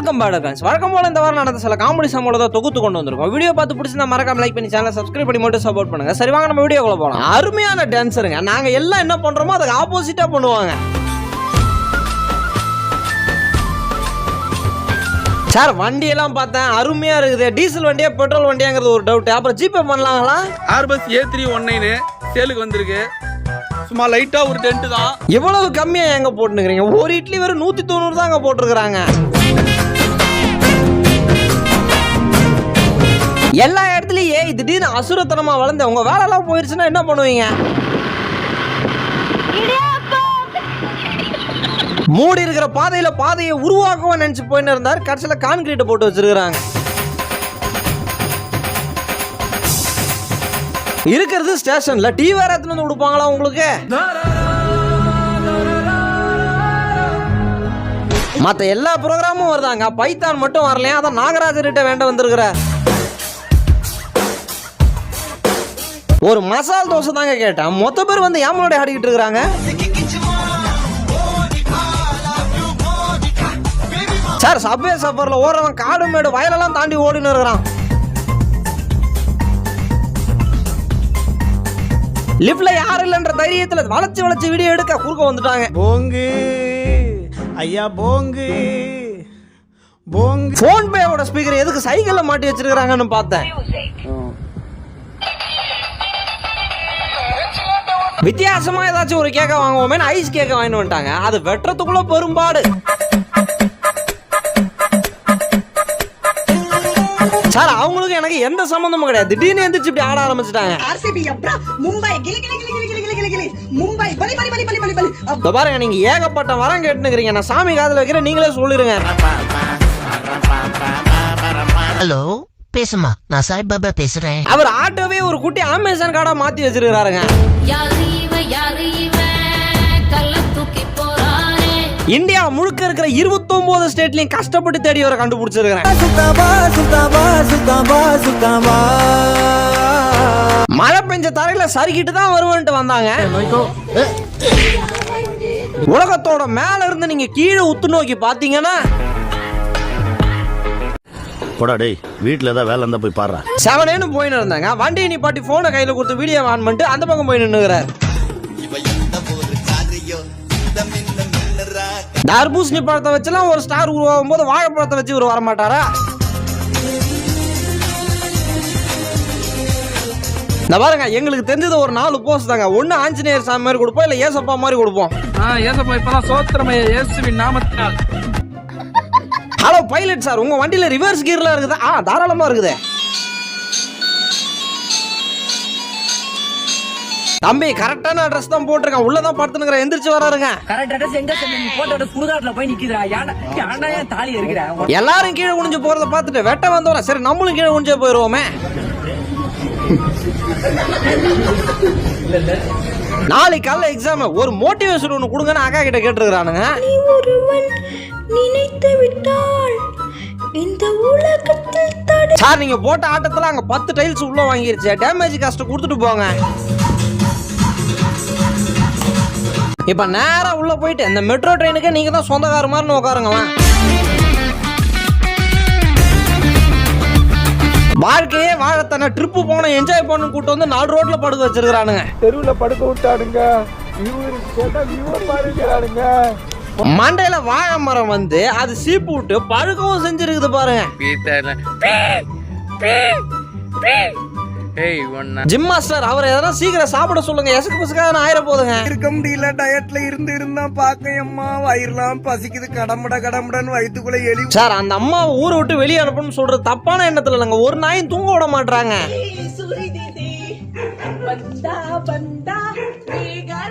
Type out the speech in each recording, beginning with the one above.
Welcome back friends வழக்கம் போல இந்த வாரம் நடந்த சில காமெடி சம்பளம் தான் தொகுத்து கொண்டு வந்திருக்கோம். வீடியோ பார்த்து பிடிச்சிருந்தா மறக்காம லைக் பண்ணி சேனலை சப்ஸ்கிரைப் பண்ணி மட்டும் சப்போர்ட் பண்ணுங்க. சரி வாங்க நம்ம வீடியோக்குள்ள போகலாம் அருமையான டான்ஸருங்க நாங்க எல்லாம் என்ன பண்றோமோ அதுக்கு ஆப்போசிட்டா பண்ணுவாங்க. சார் வண்டியெல்லாம் பார்த்தேன். அருமையா இருக்குது. டீசல் வண்டியா பெட்ரோல் வண்டியாங்கிறது ஒரு டவுட் அப்புறம் GPay பண்ணலாங்களா? Airbus A three one nine சேலுக்கு வந்திருக்கு. சும்மா லைட்டா ஒரு டென்ட் தான். இவ்வளவு கம்மியா எங்க போட்டுக்கிறீங்க ஒரு இட்லி வெறும் நூத்தி தொண்ணூறு தாங்க போட்டிருக்கிறாங்க. எல்லா இடத்துலயும் ஏய் திடீர்னு அசுரத்தனமா வளர்ந்த உங்க வேலைலாம் போயிருச்சுன்னா என்ன பண்ணுவீங்க? மூடி இருக்கிற பாதையில பாதையை உருவாக்குவோம் நினைச்சு போயின்னு இருந்தார். கடைசியில கான்கிரீட் போட்டு வச்சிருக்காங்க இருக்கிறது ஸ்டேஷன்ல டீ வேற எடுத்துன்னு வந்து கொடுப்பாங்களா உங்களுக்கு? மற்ற எல்லா ப்ரோக்ராமும் வருதாங்க. பைத்தான் மட்டும் வரலையா? அதான் நாகராஜர்கிட்ட வேண்ட வந்திருக்கிற ஒரு மசால் தோசை தாங்க கேட்டேன். மொத்த பேர் வந்து ஏமாடி ஆடிக்கிட்டு இருக்கிறாங்க? சார் சப்வே சஃபர்ல ஓடுறவன் காடு மேடு வயலெல்லாம் தாண்டி ஓடின்னு இருக்கிறான். லிஃப்ட்ல யாரும் இல்லைன்ற தைரியத்துல வளைச்சு வளைச்சு வீடியோ எடுக்க குறுக்க வந்துட்டாங்க. போங்கு. ஐயா போங்கு. போங்கு. போன் பேவோட ஸ்பீக்கர் எதுக்கு சைக்கிள்ல மாட்டி வச்சிருக்காங்கன்னு பார்த்தேன். வித்தியாசமா ஏதாச்சும் ஒரு கேக்க வாங்குவோமே ஐஸ் கேக்க வாங்கிட்டு வந்துட்டாங்க. அது வெட்டுறதுக்குள்ள பெரும்பாடு. சார் அவங்களுக்கு எனக்கு எந்த சம்பந்தமும் கிடையாது. திடீர்னு எந்திரிச்சு இப்படி ஆட ஆரம்பிச்சிட்டாங்க. ஆர்சிபி அப்ரா மும்பை கிளி கிளி கிளி கிளி கிளி கிளி மும்பை பலி பலி பலி பலி பலி. பலி இதோ பாருங்க நீங்க ஏகப்பட்ட வரம் கேட்டுக்கிறீங்க நான் சாமி காதல வைக்கிறேன் நீங்களே சொல்லிருங்க. ஹலோ பேசுமா நான் சாய்பாபா பேசுறேன். அவர் ஆட்டோ ஆட்டோவே ஒரு குட்டி அமேசான் கார்டா மாத்தி இவன் இவன் போறானே. இந்தியா முழுக்க இருக்கிற 29 ஸ்டேட்லயும் கஷ்டப்பட்டு தேடி வர கண்டுபிடிச்சிருக்கிறேன். மழை பெஞ்ச தரையில சறுக்கிட்டு தான் வருவேன்ட்டு வந்தாங்க. உலகத்தோட மேல இருந்து நீங்க கீழே உத்து நோக்கி பாத்தீங்கன்னா போடா டேய் வீட்டில் ஏதாவது வேலை இருந்தால் போய் பாடுறா செவனேன்னு போயின்னு இருந்தாங்க. வண்டியை நிப்பாட்டி போனை கையில கொடுத்து வீடியோ ஆன் பண்ணிட்டு அந்த பக்கம் போய் நின்னுகிறார் தர்பூசணி பழத்தை வச்சுலாம் ஒரு ஸ்டார் உருவாகும் போது வாழைப்பழத்தை வச்சு இவர் வரமாட்டாரா? இந்த பாருங்க எங்களுக்கு தெரிஞ்சது ஒரு நாலு போஸ்ட் தாங்க. ஒண்ணு ஆஞ்சநேயர் சாமி மாதிரி கொடுப்போம் இல்ல ஏசப்பா மாதிரி கொடுப்போம். ஆ ஏசப்பா இப்பதான் சோத்திரமைய இயேசுவின் நாமத்தினால். ஹலோ பைலட் சார் உங்க வண்டியில ரிவர்ஸ் கியர்ல இருக்குதா. ஆ தாராளமா இருக்குது. தம்பி கரெக்டான அட்ரஸ் தான் போட்டிருக்கேன். உள்ளதான் படுத்துனுங்கிற எந்திரிச்சு வராருங்க. கரெக்ட் அட்ரஸ் எங்க சொன்ன நீ போட்டோ எடுத்து சுடுகாட்டுல போய் நிக்குதுடா. யானை யானை ஏன் தாலி இருக்கிற எல்லாரும் கீழே குனிஞ்சு போறத பார்த்துட்டு வெட்ட வந்தோம் சரி நம்மளும் கீழே குனிஞ்சே போயிருவோமே. நாளைக்கு காலைல எக்ஸாம் ஒரு மோட்டிவேஷன் ஒன்று கொடுங்கன்னு அக்கா கிட்ட கேட்டுருக்கானுங்க ஒருவன் நினைத்து விட்டால் இந்த உலகத்தில் தடை. சார் நீங்க போட்ட ஆட்டத்துல அங்க பத்து டைல்ஸ் உள்ள வாங்கிருச்சு. டேமேஜ் காஸ்ட் கொடுத்துட்டு போங்க. இப்ப நேரா உள்ள போயிட்டு இந்த மெட்ரோ ட்ரெயினுக்கு நீங்க தான் சொந்தக்கார மாதிரி உட்காருங்களேன். வாழ்க்கையே வாழத்தானே ட்ரிப்பு போன என்ஜாய் பண்ணு கூட்டு வந்து நாலு ரோட்ல படுக்க வச்சிருக்கானுங்க தெருவுல படுக்க விட்டானுங்க. பாருங்கிறானுங்க. மண்டையில வாழை மரம் வந்து அது சீப்பு விட்டு பழுக்கவும் செஞ்சிருக்குது பாருங்க. ஏய் ஒண்ணா எதனா சீக்கிரம் சாப்பிட சொல்லுங்க. எசக்கு நான் ஆயிர போதுங்க இருக்க முடியல டயட்ல இருந்து இருந்தா பாக்க அம்மா வயிறுலாம் பசிக்குது கடமுட கடமுடன்னு வயிற்றுக்குள்ள எலி சார் அந்த அம்மா ஊரை விட்டு வெளியே அனுப்பணும்னு சொல்ற தப்பான எண்ணத்துல இல்லைங்க. ஒரு நாயும் தூங்க விட மாட்டாங்க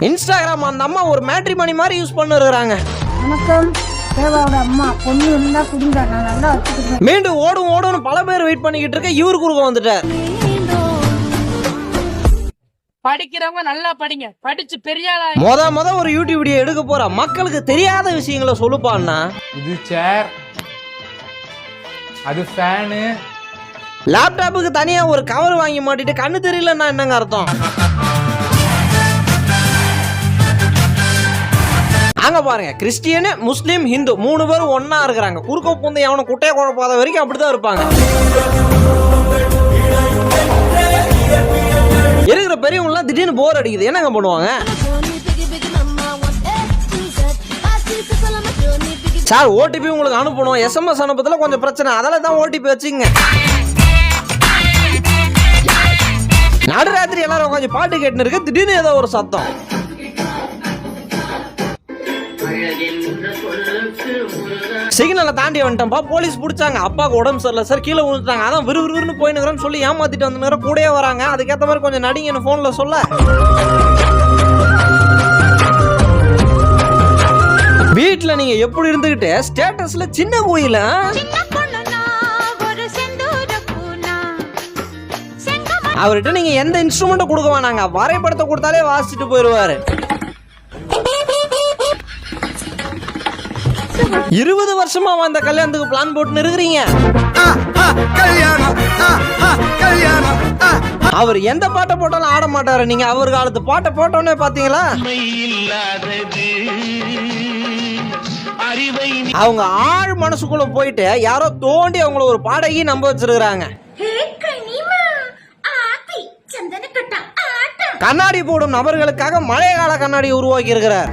இன்ஸ்டாகிராம் அந்த அம்மா ஒரு மேட்ரிமணி மாதிரி யூஸ் பண்ணிருக்கிறாங்க. அம்மா மீண்டும் ஓடும் ஓடும் பல பேர் வெயிட் பண்ணிக்கிட்டு இருக்க. இவருக்கு குறுக்க வந்துட்டார். படிக்கிறவங்க நல்லா படிங்க. படிச்சு பெரிய ஆளா மொத மொத ஒரு யூடியூப் வீடியோ எடுக்க போற மக்களுக்கு தெரியாத விஷயங்களை சொல்லுப்பான்னா? இது சேர் அது ஃபேனு லேப்டாப்புக்கு தனியா ஒரு கவர் வாங்கி மாட்டிட்டு கண்ணு தெரியலன்னா என்னங்க அர்த்தம்? அங்க பாருங்க. கிறிஸ்டியனு முஸ்லீம் ஹிந்து மூணு பேரும் ஒண்ணா இருக்கிறாங்க. குறுக்க பூந்த அவனை குட்டையை குழப்பாத வரைக்கும் அப்படிதான் இருப்பாங்க. இருக்கிற பெரியவங்களாம் திடீர்னு போர் அடிக்குது. என்னங்க பண்ணுவாங்க? சார் ஓடிபி உங்களுக்கு அனுப்பணும். எஸ்எம்எஸ் அனுப்புறதுல கொஞ்சம் பிரச்சனை. அதில் தான் ஓடிபி வச்சுங்க. நடுராத்திரி எல்லாரும் கொஞ்சம் பாட்டு கேட்டுன்னு இருக்கு திடீர்னு ஏதோ ஒரு சத்தம். சிக்னலை தாண்டி வந்துட்டோம்ப்பா போலீஸ் பிடிச்சாங்க. அப்பாவுக்கு உடம்பு சரியில்லை சார் கீழே விழுந்துட்டாங்க. அதான் விறுவிறுன்னு போயினுக்கிறேன்னு சொல்லி ஏமாத்திட்டு வந்து கூடயே வராங்க. அதுக்கேற்ற மாதிரி கொஞ்சம் நடிங்கன்னு ஃபோனில் சொல்ல. வீட்டில் நீங்கள் எப்படி இருந்துக்கிட்டு ஸ்டேட்டஸில் சின்ன கோயில்? அவர்கிட்ட நீங்க எந்த இன்ஸ்ட்ருமெண்ட்டும் கொடுக்க வேணாங்க. வரைபடத்தை கொடுத்தாலே வாசிச்சுட்டு போயிடுவாரு இருபது வருஷமா அந்த கல்யாணத்துக்கு பிளான் போட்டு இருக்கிறீங்க. கல்யாணம் ஆ, ஆ, கல்யாணம் ஆ. அவர் எந்த பாட்டை போட்டாலும் ஆட மாட்டாரு. நீங்க அவர் காலத்து பாட்டை போட்டோன்னே பாத்தீங்களா? அவங்க ஆழ் மனசுக்குள்ள போயிட்டு யாரோ தோண்டி அவங்கள ஒரு பாடகி நம்ப வச்சிருக்காங்க கண்ணாடி போடும் நபர்களுக்காக மழைய கால கண்ணாடி உருவாக்கி இருக்கிறார்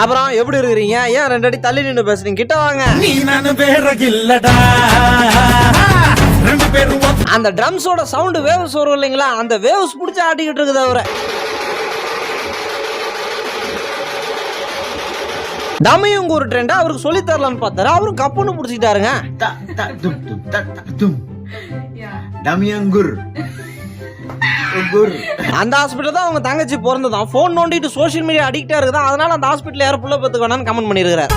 அப்புறம் எப்படி இருக்கிறீங்க? ஏன் ரெண்டு அடி தள்ளி நின்று பேசுறீங்க? கிட்ட வாங்க. அந்த ட்ரம்ஸோட சவுண்ட் வேவ்ஸ் வரும் இல்லைங்களா? அந்த வேவ்ஸ் பிடிச்சி ஆட்டிக்கிட்டு இருக்குது அவரை. டமையும் ஒரு ட்ரெண்ட் அவருக்கு சொல்லி தரலான்னு பார்த்தாரு. அவரும் கப்புன்னு பிடிச்சிட்டாருங்க டமியங்குர் குர் அந்த ஹாஸ்பிட்டல் தான் அவங்க தங்கச்சி பிறந்ததான் ஃபோன் நோண்டிட்டு சோஷியல் மீடியா அடிக்டா இருக்குதா? அதனால அந்த ஹாஸ்பிட்டல் யாரும் புள்ள பெற்றுக்க வேணாம்னு கமெண்ட் பண்ணியிருக்கிறார்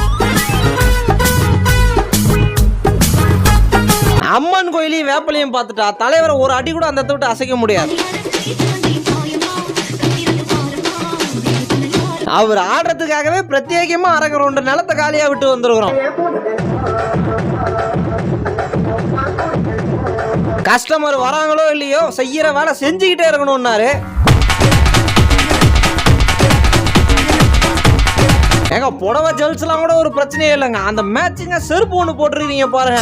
அம்மன் கோயிலையும் வேப்பலையும் பார்த்துட்டா தலைவரை ஒரு அடி கூட அந்த விட்டு அசைக்க முடியாது. அவர் ஆடுறதுக்காகவே பிரத்யேகமா அரங்க ரெண்டு நிலத்தை காலியா விட்டு வந்திருக்கிறோம். கஸ்டமர் வராங்களோ இல்லையோ செய்யற வேலை செஞ்சுக்கிட்டே இருக்கணும்னாரு. ஏங்க புடவை ஜெல்ஸ்லாம் கூட ஒரு பிரச்சனையே இல்லைங்க. அந்த மேட்சிங்க செருப்பு ஒன்று போட்டிருக்கீங்க பாருங்க.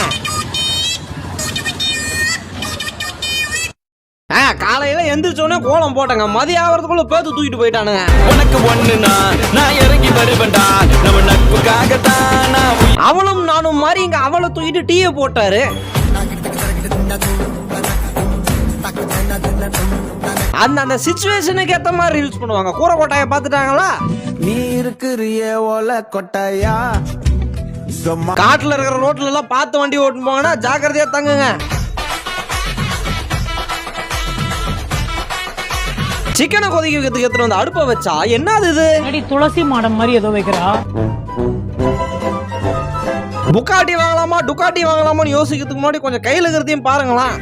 ஆ காலையில எந்திரிச்சோடனே கோலம் போட்டங்க. மதியம் ஆகிறதுக்குள்ள பேத்து தூக்கிட்டு போயிட்டானுங்க. உனக்கு ஒண்ணுனா நான் இறங்கி வருவேன்டா. நம்ம நட்புக்காகத்தான் அவளும் நானும் மாதிரி இங்க அவளை தூக்கிட்டு டீயை போட்டாரு. அந்த அந்த சுச்சுவேஷனுக்கு ஏத்த மாதிரி ரீல்ஸ் பண்ணுவாங்க. கூரை கொட்டாய பார்த்துட்டாங்களா? நீ இருக்கிறிய ஓல கொட்டாயா? காட்டுல இருக்கிற ரோட்ல எல்லாம் பார்த்து வண்டி ஓட்டு போங்கன்னா ஜாக்கிரதையா தங்குங்க. சிக்கனை கொதிக்க வைக்கிறதுக்கு எடுத்துட்டு வந்து அடுப்பை வச்சா என்னது இது? அடி துளசி மாடம் மாதிரி ஏதோ வைக்கிறா? புக்காட்டி வாங்கலாமா? டுக்காட்டி வாங்கலாமான்னு யோசிக்கிறதுக்கு முன்னாடி கொஞ்சம் கையில இருக்கிறதையும் பாருங்களேன்.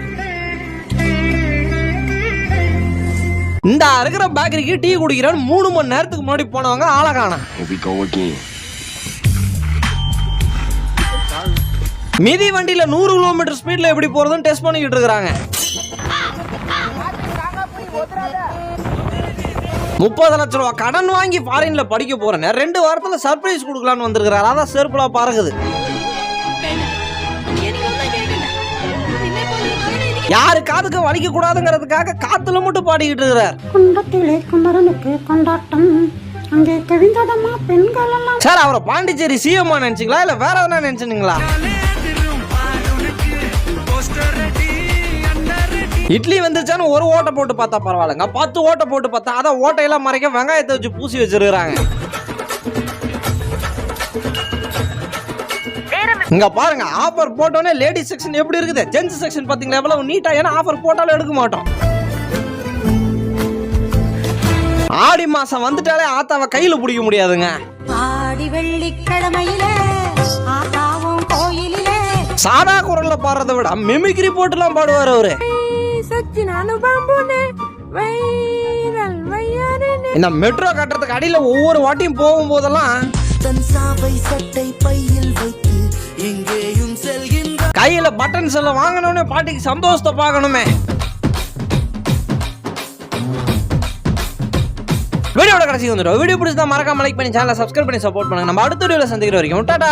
இந்த இருக்கிற பேக்கரிக்கு டீ குடிக்கிறேன்னு மூணு மணி நேரத்துக்கு முன்னாடி போனவங்க ஆளை காணோம். மிதி வண்டியில நூறு கிலோமீட்டர் ஸ்பீட்ல எப்படி போறதுன்னு டெஸ்ட் பண்ணிக்கிட்டு இருக்கிறாங்க. முப்பது லட்ச ரூபா கடன் வாங்கி ஃபாரின்ல படிக்க போறேன். ரெண்டு வாரத்துல சர்ப்ரைஸ் கொடுக்கலான்னு வந்திருக்கிறாரு. அதான் செருப்புலா பறக்குது. யாரு காதுக்கு வலிக்க கூடாதுங்கிறதுக்காக காத்துல மட்டும் பாடிக்கிட்டு இருக்கிறார். குண்டத்திலே குமரனுக்கு கொண்டாட்டம். அங்கே கவிந்ததம்மா பெண்கள் எல்லாம் சார் அவரை பாண்டிச்சேரி சிஎம்மா நினைச்சீங்களா? இல்ல வேற எதனா நினைச்சுங்களா? இட்லி வந்துருச்சான்னு ஒரு ஓட்டை போட்டு பார்த்தா பரவாயில்லைங்க. பத்து ஓட்டை போட்டு பார்த்தா அதான் ஓட்டையெல்லாம் மறைக்க வெங்காயத்தை வச்சு பூசி வச்சிருக்காங்க இங்க பாருங்க ஆஃபர் போட்டோன்னே லேடிஸ் செக்ஷன் எப்படி இருக்குது? ஜென்ஸ் செக்ஷன் பாத்தீங்களா எவ்வளவு நீட்டா ஏன்னா ஆஃபர் போட்டாலும் எடுக்க மாட்டோம். ஆடி மாசம் வந்துட்டாலே ஆத்தாவை கையில பிடிக்க முடியாதுங்க. ஆடி வெள்ளிக்கிழமையில ஆத்தாவும் கோயிலிலே. சாதா குரல்ல பாடுறதை விட மிமிக்ரி போட்டுலாம் பாடுவார் அவரு. இந்த மெட்ரோ கட்டுறதுக்கு அடியில ஒவ்வொரு வாட்டியும் போகும்போதெல்லாம் கையில பட்டன்ஸ் எல்லாம் வாங்கணும்னு பாட்டிக்கு சந்தோஷத்தை பார்க்கணுமே. கடைசி வந்துடும் வீடியோ பிடிச்சா மறக்காம லைக் பண்ணி சேனலை சப்ஸ்கிரைப் பண்ணி சப்போர்ட் பண்ணுங்க. நம்ம அடுத்த வீடியோல சந்திக்கிற வரைக்கும் டாடா!